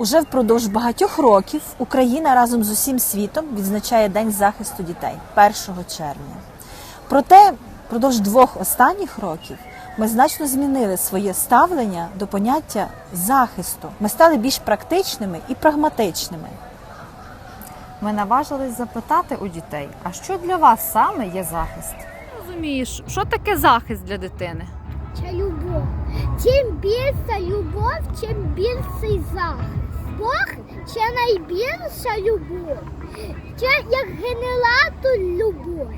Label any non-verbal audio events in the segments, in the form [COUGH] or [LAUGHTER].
Уже впродовж багатьох років Україна разом з усім світом відзначає День захисту дітей 1 червня. Проте впродовж двох останніх років ми значно змінили своє ставлення до поняття захисту. Ми стали більш практичними і прагматичними. Ми наважились запитати у дітей, а що для вас саме є захист? Розумієш, що таке захист для дитини? Це любов. Чим більша любов, чим більший захист. Бог це найбільша любов. Це як генератор любов.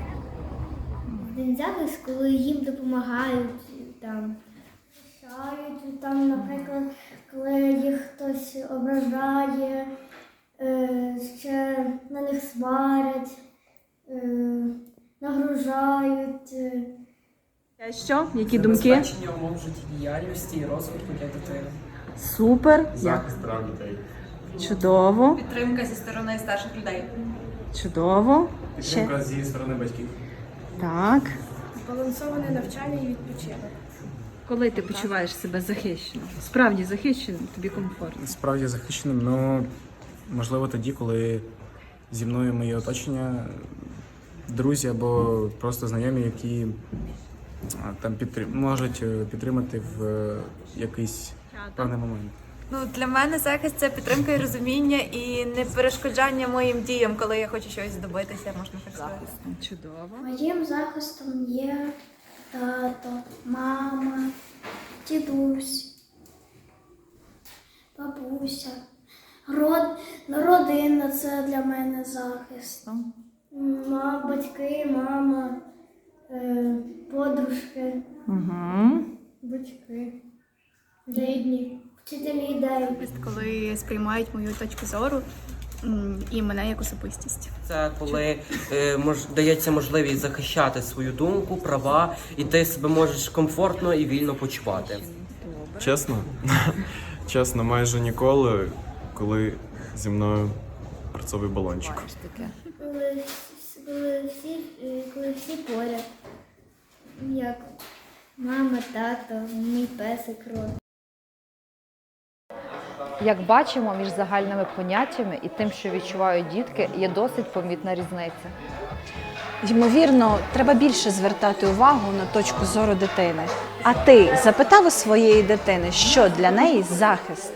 Він захист, коли їм допомагають там. Шають, там, наприклад, коли їх хтось ображає, е, ще на них сварять, е, нагружають. е. Що? Які Забезпечення умов життєдіяльності і розвитку для дитини. Супер, Захист прав дітей. чудово, Підтримка зі сторони старших людей. чудово. Підтримка зі сторони батьків. Так. Збалансоване навчання і відпочинок. Коли ти почуваєш себе захищеним? Справді захищеним, тобі комфортно. Справді захищеним, ну можливо тоді, коли зі мною моє оточення, друзі або просто знайомі, які а, там підтрим... можуть е, підтримати в е, якийсь певний момент. Ну для мене захист це підтримка і розуміння і не перешкоджання моїм діям, коли я хочу щось здобитися, можна так сказати. Чудово. Моїм захистом є тато, мама, дідусь, бабуся. Род, родина це для мене захист. Ма, батьки, мама, е, подружки, Угу. батьки, рідні, вчителі ідеї. коли сприймають мою точку зору і мене як особистість. Це коли е, мож, дається можливість захищати свою думку, права, і ти себе можеш комфортно і вільно почувати. Чесно? [LAUGHS] Чесно, майже ніколи, коли зі мною працовий балончик. Коли, коли, всі, е, коли всі поряд, як мама, тато, мій песик рот. Як бачимо, між загальними поняттями і тим, що відчувають дітки, є досить помітна різниця. Ймовірно, треба більше звертати увагу на точку зору дитини. А ти запитав у своєї дитини, що для неї захист?